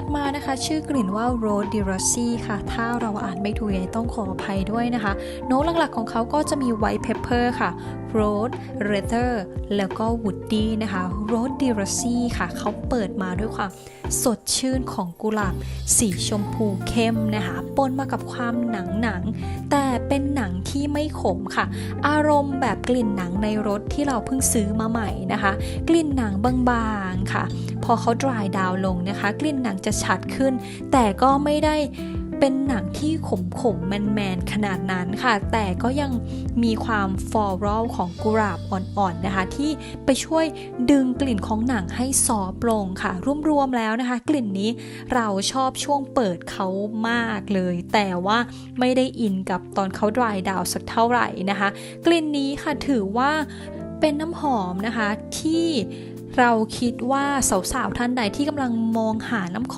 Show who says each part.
Speaker 1: ถัดมานะคะ ชื่อกลิ่นว่า Rose d i r o s s y ค่ะ ถ้าเราอ่านไม่ถูกต้องขออภัยด้วยนะคะ โน้ตหลักๆของเขาก็จะมี White Pepper ค่ะ Rose Leather แล้วก็ Woody นะคะ Rose d i r o s s y ค่ะ เขาเปิดมาด้วยความสดชื่นของกุหลาบ สีชมพูเข้มนะคะปนมากับความหนังหนังๆแต่เป็นหนังที่ไม่ขมค่ะ อารมณ์แบบกลิ่นหนังในรถที่เราเพิ่งซื้อมาใหม่นะคะ กลิ่นหนังบางๆค่ะ พอเขา dry down ลงนะคะ กลิ่นหนังจะชัดขึ้น แต่ก็ไม่ได้ เป็นหนังที่ขมขมแมนแมนขนาดนั้นค่ะ แต่ก็ยังมีความ floral ของกุหลาบอ่อนๆนะคะ ที่ไปช่วยดึงกลิ่นของหนังให้ซอฟลงค่ะ รวมๆแล้วนะคะ กลิ่นนี้เราชอบช่วงเปิดเขามากเลย แต่ว่าไม่ได้อินกับตอนเขา dry down สักเท่าไหร่นะคะ กลิ่นนี้ค่ะถือว่าเป็นน้ำหอมนะคะที่เราคิดว่าสาวๆท่านใดที่กำลังมองหาน้ำ